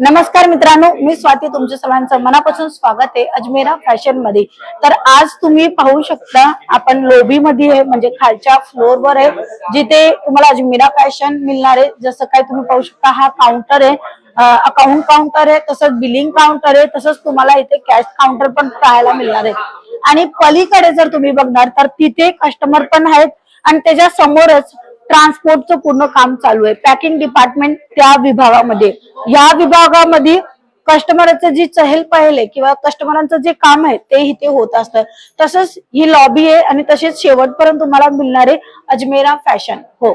नमस्कार मित्रांनो मी स्वाती तुमच्या सर्वांचं मनापासून स्वागत आहे अजमेरा फॅशनमध्ये तर आज तुम्ही पाहू शकता आपण लोबी मध्ये आहे म्हणजे खालच्या फ्लोअर वर आहे जिथे तुम्हाला अजमेरा फॅशन मिळणार आहे. जसं काय तुम्ही पाहू शकता हा काउंटर आहे अकाउंट काउंटर आहे तसंच बिलिंग काउंटर आहे तसंच तुम्हाला इथे कॅश काउंटर पण पाहायला मिळणार आहे. आणि पलीकडे जर तुम्ही बघणार तर तिथे कस्टमर पण आहेत आणि त्याच्या समोरच ट्रान्सपोर्टचं पूर्ण काम चालू आहे. पॅकिंग डिपार्टमेंट त्या विभागामध्ये. या विभागामध्ये कस्टमरचं जी चहल पहल आहे किंवा कस्टमरांचं जे काम आहे ते इथे होत असतं. तसंच ही लॉबी आहे आणि तसेच शेवटपर्यंत तुम्हाला मिळणारे अजमेरा फॅशन हो.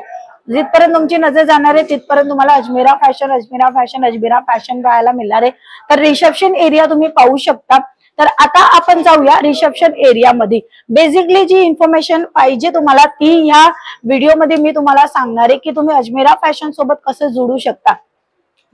जिथपर्यंत तुमची नजर जाणार आहे तिथपर्यंत तुम्हाला Ajmera fashion Ajmera fashion Ajmera fashion पाहायला मिळणार आहे. तर रिसेप्शन एरिया तुम्ही पाहू शकता. तर आता आपण जाऊया रिसेप्शन एरियामध्ये बेसिकली जी इन्फॉर्मेशन पाहिजे तुम्हाला ती ह्या व्हिडिओमध्ये मी तुम्हाला सांगणार आहे की तुम्ही अजमेरा फॅशन सोबत कसं जोडू शकता.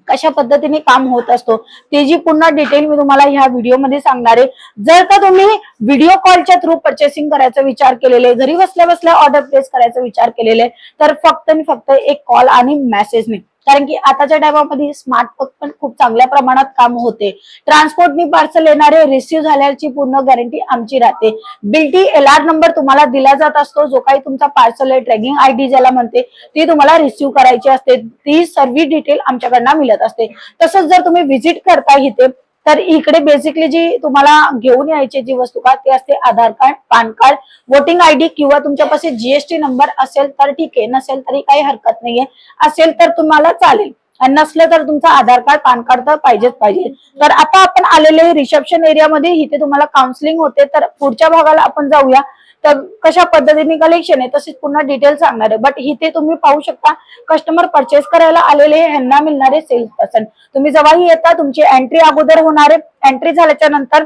कशा पद्धतीने काम होत असतो ते जी पूर्ण डिटेल मी तुम्हाला ह्या व्हिडिओमध्ये सांगणार आहे. जर का तुम्ही व्हिडिओ कॉलच्या थ्रू परचेसिंग करायचा विचार केलेले आहे, घरी बसल्या बसल्या ऑर्डर प्लेस करायचा विचार केलेले आहे, तर फक्त आणि फक्त एक कॉल आणि मेसेजने कारण की आताच्या टायमामध्ये स्मार्ट पण खूप चांगल्या प्रमाणात काम होते. ट्रान्सपोर्टनी पार्सल येणारे रिसिव्ह झाल्याची पूर्ण गॅरंटी आमची राहते. बिल्टी एल आर नंबर तुम्हाला दिला जात असतो जो काही तुमचा पार्सल आहे ट्रॅकिंग आय डी ज्याला म्हणते ती तुम्हाला रिसिव्ह करायची असते. ती सर्व डिटेल आमच्याकडनं मिळत असते. तसंच जर तुम्ही व्हिजिट करता इथे तर इकडे बेसिकली जी तुम्हाला घेऊन यायची जी वस्तू का ती असते Aadhaar card PAN card voting ID किंवा तुमच्यापाशी जीएसटी नंबर असेल तर ठीक आहे नसेल तरी काही हरकत नाहीये. असेल तर तुम्हाला चालेल. नसलं तर तुमचं आधार कार्ड पॅन कार्ड तर पाहिजेच पाहिजे. तर आता आपण आलेले रिसेप्शन एरियामध्ये इथे तुम्हाला काउन्सिलिंग होते. तर पुढच्या भागाला आपण जाऊया. तर कशा पद्धतीने कलेक्शन आहे तसेच पुन्हा डिटेल सांगणार आहे. बट इथे तुम्ही पाहू शकता कस्टमर परचेस करायला आलेले ह्यांना मिळणारे सेल्स पर्सन तुम्ही जेव्हाही येता तुमची एंट्री अगोदर होणारे एंट्री झाल्याच्यानंतर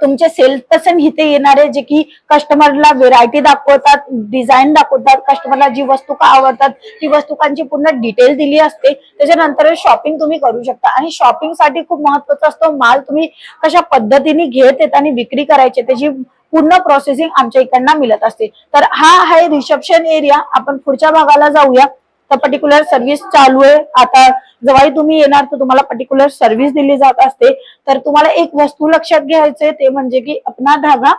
तुमचे सेल्स पर्सन इथे येणारे जे की कस्टमरला व्हेरायटी दाखवतात डिझाईन दाखवतात कस्टमरला जी वस्तू का आवडतात ती वस्तूकांची पूर्ण डिटेल दिली असते. त्याच्यानंतर शॉपिंग तुम्ही करू शकता. आणि शॉपिंगसाठी खूप महत्त्वाचा असतो माल तुम्ही कशा पद्धतीने घेत येत आणि विक्री करायची त्याची पूर्ण प्रोसेसिंग आमच्या इकडनं मिळत असते. तर हा आहे रिसेप्शन एरिया आपण पुढच्या भागाला जाऊया. तर पर्टिक्युलर सर्व्हिस चालू आहे. आता जेव्हाही तुम्ही येणार तर तुम्हाला पर्टिक्युलर सर्व्हिस दिली जात असते. तर तुम्हाला एक वस्तू लक्षात घ्यायचंय ते म्हणजे की अपना धागा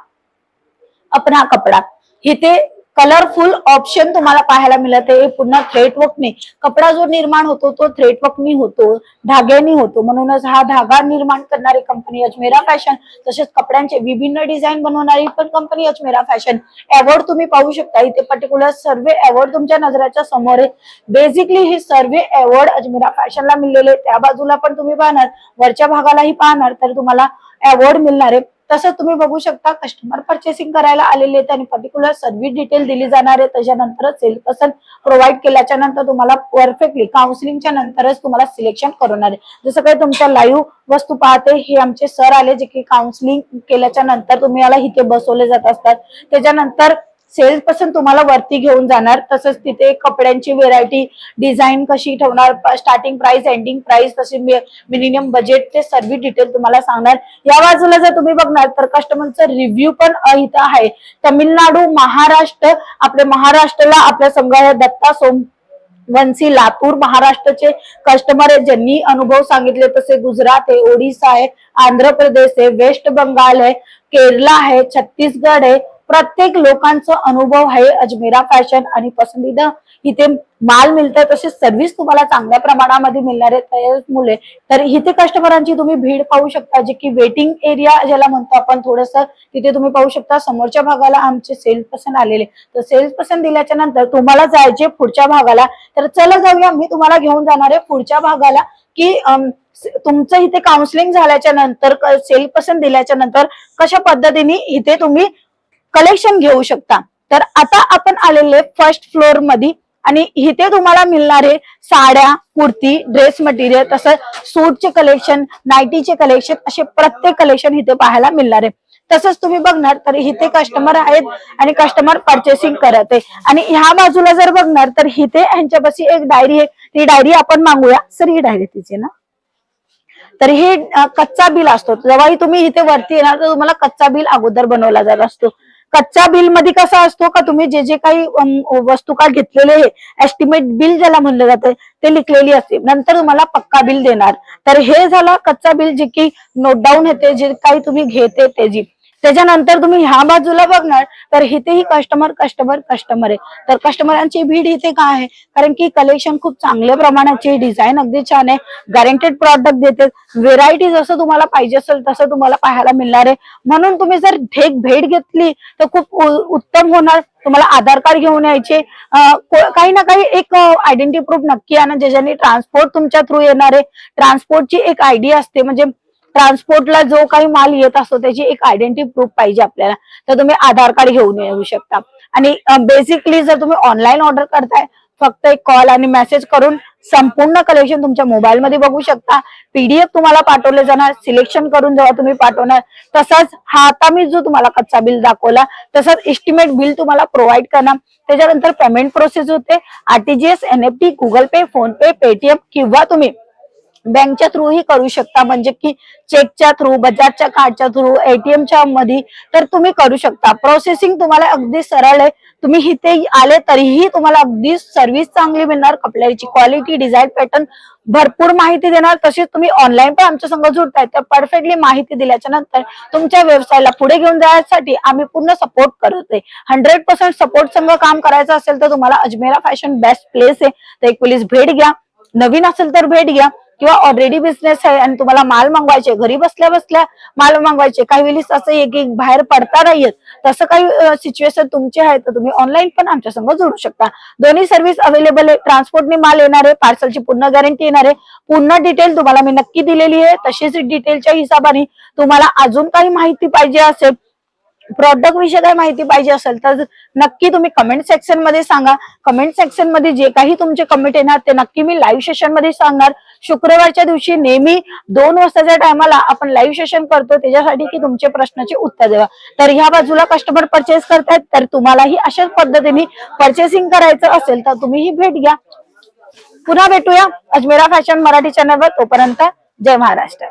अपना कपडा. इथे कलरफुल ऑप्शन तुम्हाला पाहायला मिळत. आहे पुन्हा थ्रेट वर्कने कपडा जो निर्माण होतो तो थ्रेट वर्कनी होतो. धाग्यानी होतो. म्हणूनच हा धागा निर्माण करणारी कंपनी अजमेरा फॅशन तसेच कपड्यांचे विभिन्न डिझाईन बनवणारी पण कंपनी अजमेरा फॅशन अवॉर्ड तुम्ही पाहू शकता. इथे पर्टिक्युलर सर्वे अवॉर्ड तुमच्या नजराच्या समोर आहे. बेसिकली हे सर्वे अवॉर्ड अजमेरा फॅशनला मिळलेले त्या बाजूला पण तुम्ही पाहणार. वरच्या भागालाही पाहणार तर तुम्हाला अवॉर्ड मिळणार आहे. तसंच तुम्ही बघू शकता कस्टमर परचेसिंग करायला आलेले आहेत आणि पर्टिक्युलर सर्व्हिस डिटेल दिली जाणार आहे. त्याच्यानंतरच सेल पर्सन प्रोव्हाइड केल्याच्यानंतर तुम्हाला परफेक्टली काउन्सिलिंगच्या नंतरच तुम्हाला सिलेक्शन करणार आहे. जसं काही तुमच्या लाईव्ह वस्तू पाहते हे आमचे सर आले जे की काउन्सिलिंग केल्याच्यानंतर तुम्ही याला इथे बसवले जात असतात. त्याच्यानंतर सेल्सपासून तुम्हाला वरती घेऊन जाणार. तसंच तिथे कपड्यांची व्हेरायटी डिझाईन कशी ठेवणार स्टार्टिंग प्राइस एंडिंग प्राइस तसे मिनिमम बजेट ते सर्व डिटेल तुम्हाला सांगणार. या बाजूला जर तुम्ही बघणार तर कस्टमरचा रिव्ह्यू पण इथं आहे. तमिळनाडू महाराष्ट्र आपल्या महाराष्ट्राला आपल्या संघ दत्ता सोम वंशी लातूर महाराष्ट्राचे कस्टमर आहे ज्यांनी अनुभव सांगितले तसे गुजरात आहे ओडिसा आहे आंध्र प्रदेश आहे वेस्ट बंगाल आहे केरला आहे छत्तीसगड आहे प्रत्येक लोकांचा अनुभव आहे. अजमेरा फॅशन आणि पसंतीदा इथे माल मिळतं तसेच सर्व्हिस तुम्हाला चांगल्या प्रमाणामध्ये मिळणार आहे. तर इथे कस्टमरांची तुम्ही भीड पाहू शकता जे की वेटिंग एरिया ज्याला म्हणतो आपण थोडस तिथे तुम्ही पाहू शकता. समोरच्या भागाला आमचे सेल्स पर्सन आलेले. तर सेल्स पर्सन दिल्याच्या नंतर तुम्हाला जायचे पुढच्या भागाला. तर चला जाऊया मी तुम्हाला घेऊन जाणार आहे पुढच्या भागाला की तुमचं इथे काउन्सिलिंग झाल्याच्यानंतर सेल पर्सन दिल्याच्या नंतर कशा पद्धतीने इथे तुम्ही कलेक्शन घेऊ शकता. तर आता आपण आलेले फर्स्ट फ्लोअरमध्ये आणि इथे तुम्हाला मिळणारे साड्या कुर्ती ड्रेस मटेरियल तसंच सूटचे कलेक्शन नाईटीचे कलेक्शन असे प्रत्येक कलेक्शन इथे पाहायला मिळणार. आहे तसंच तुम्ही बघणार तर इथे कस्टमर आहेत आणि कस्टमर परचेसिंग करत. आहे आणि ह्या बाजूला जर बघणार तर इथे ह्यांच्यापाशी एक डायरी आहे. ती डायरी आपण मागूया. सर ही डायरी तिची ना? तर हे कच्चा बिल असतो. जेव्हाही तुम्ही इथे वरती येणार तर तुम्हाला कच्चा बिल अगोदर बनवला जात असतो. कच्चा बिलमध्ये कसा असतो का तुम्ही जे जे काही वस्तू का घेतलेले आहे एस्टिमेट बिल ज्याला म्हणलं जातं ते लिखलेली असते. नंतर तुम्हाला पक्का बिल देणार. तर हे झालं कच्चा बिल जे की नोट डाऊन येते जे काही तुम्ही घेते त्याची त्याच्यानंतर तुम्ही ह्या बाजूला बघणार तर इथेही कस्टमर कस्टमर कस्टमर आहे. तर कस्टमरांची भीड इथे काय आहे? कारण की कलेक्शन खूप चांगल्या प्रमाणाचे डिझाईन अगदी छान आहे. गॅरंटेड प्रॉडक्ट देते. व्हेरायटी जसं तुम्हाला पाहिजे असेल तसं तुम्हाला पाहायला मिळणार आहे. म्हणून तुम्ही जर ढेक भेट घेतली तर खूप उत्तम होणार. तुम्हाला आधार कार्ड घेऊन यायचे. काही ना काही एक आयडेंटिटी प्रूफ नक्की आणा ज्याच्याने ट्रान्सपोर्ट तुमच्या थ्रू येणार आहे. ट्रान्सपोर्टची एक आयडी असते म्हणजे ट्रान्सपोर्टला जो काही माल येत असतो त्याची एक आयडेंटिटी प्रूफ पाहिजे आपल्याला. तर तुम्ही आधार कार्ड घेऊन येऊ शकता. आणि बेसिकली जर तुम्ही ऑनलाईन ऑर्डर करताय फक्त एक कॉल आणि मेसेज करून संपूर्ण कलेक्शन तुमच्या मोबाईलमध्ये बघू शकता. पीडीएफ तुम्हाला पाठवले जाणार सिलेक्शन करून जेव्हा तुम्ही पाठवणार तसंच हा आता मी जो तुम्हाला कच्चा बिल दाखवला तसंच एस्टिमेट बिल तुम्हाला प्रोव्हाइड करणार. त्याच्यानंतर पेमेंट प्रोसेस होते. RTGS NFT Google Pay PhonePe Paytm किंवा तुम्ही बँकच्या थ्रू ही करू शकता. म्हणजे की चेकच्या थ्रू बजाजच्या कार्डच्या थ्रू एटीएमच्या मध्ये तर तुम्ही करू शकता. प्रोसेसिंग तुम्हाला अगदी सरळ आहे. तुम्ही इथे आले तरीही तुम्हाला अगदी सर्व्हिस चांगली मिळणार. कपड्याची क्वालिटी डिझाईन पॅटर्न भरपूर माहिती देणार. तशीच तुम्ही ऑनलाईन पण आमच्या संघ जुडताय. तर परफेक्टली माहिती दिल्याच्या नंतर तुमच्या व्यवसायाला पुढे घेऊन जाण्यासाठी आम्ही पूर्ण सपोर्ट करत आहे. हंड्रेड पर्सेंट सपोर्ट संघ काम करायचं असेल तर तुम्हाला अजमेरा फॅशन बेस्ट प्लेस आहे. तर एक पोलीस भेट घ्या. नवीन असेल तर भेट घ्या. किंवा ऑलरेडी बिझनेस आहे आणि तुम्हाला माल मागवायचे घरी बसल्या बसल्या माल मागवायचे काही वेळेस असं एक एक बाहेर पडता नाही येत. तसं काही सिच्युएशन तुमचे आहे तर तुम्ही ऑनलाईन पण आमच्या संघ जोडू शकता. दोन्ही सर्व्हिस अवेलेबल आहे. ट्रान्सपोर्टने माल येणार आहे पार्सलची पूर्ण गॅरंटी येणार आहे. पूर्ण डिटेल तुम्हाला मी नक्की दिलेली आहे. तशीच डिटेलच्या हिशोबाने तुम्हाला अजून काही माहिती पाहिजे असेल प्रॉडक्ट विषयी काही माहिती पाहिजे असेल तर नक्की तुम्ही कमेंट सेक्शनमध्ये सांगा. कमेंट सेक्शनमध्ये जे काही तुमचे कमेंट येणार ते नक्की मी लाईव्ह सेशनमध्ये सांगणार. शुक्रवारच्या दिवशी नेहमी दोन वाजताच्या टायमाला आपण लाईव्ह सेशन करतो. त्याच्यासाठी की तुमचे प्रश्नाचे उत्तर द्यावा. तर ह्या बाजूला कस्टमर परचेस करतायत तर तुम्हालाही अशाच पद्धतीने परचेसिंग करायचं असेल तर तुम्हीही भेट घ्या. पुन्हा भेटूया अजमेरा फॅशन मराठी चॅनलवर तोपर्यंत जय महाराष्ट्र.